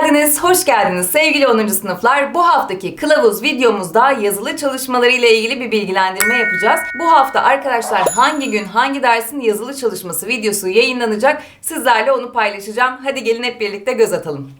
geldiniz, hoş geldiniz sevgili 10. sınıflar. Bu haftaki kılavuz videomuzda yazılı çalışmaları ile ilgili bir bilgilendirme yapacağız. Bu hafta arkadaşlar hangi gün hangi dersin yazılı çalışması videosu yayınlanacak sizlerle onu paylaşacağım. Hadi gelin hep birlikte göz atalım.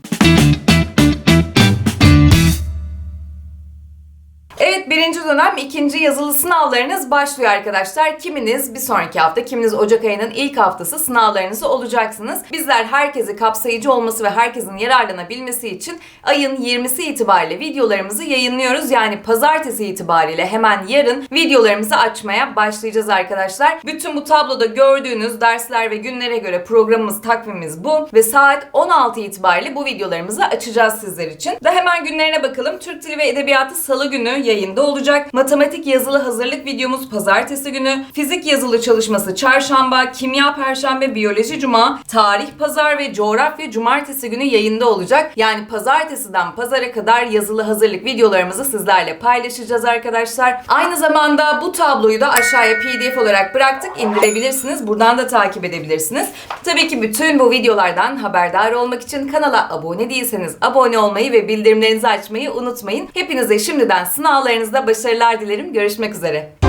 Birinci dönem ikinci yazılı sınavlarınız başlıyor arkadaşlar. Kiminiz bir sonraki hafta, kiminiz Ocak ayının ilk haftası sınavlarınızı olacaksınız. Bizler herkesi kapsayıcı olması ve herkesin yararlanabilmesi için ayın 20'si itibariyle videolarımızı yayınlıyoruz. Yani pazartesi itibariyle hemen yarın videolarımızı açmaya başlayacağız arkadaşlar. Bütün bu tabloda gördüğünüz dersler ve günlere göre programımız, takvimimiz bu. Ve saat 16 itibariyle bu videolarımızı açacağız sizler için. Ve hemen günlerine bakalım. Türk Dili ve Edebiyatı Salı günü yayında olacak. Matematik yazılı hazırlık videomuz pazartesi günü. Fizik yazılı çalışması çarşamba, kimya perşembe, biyoloji cuma, tarih pazar ve coğrafya cumartesi günü yayında olacak. Yani pazartesiden pazara kadar yazılı hazırlık videolarımızı sizlerle paylaşacağız arkadaşlar. Aynı zamanda bu tabloyu da aşağıya pdf olarak bıraktık. indirebilirsiniz. Buradan da takip edebilirsiniz. Tabii ki bütün bu videolardan haberdar olmak için kanala abone değilseniz abone olmayı ve bildirimlerinizi açmayı unutmayın. Hepinize şimdiden sınavlarınızda başarılar dilerim. Görüşmek üzere.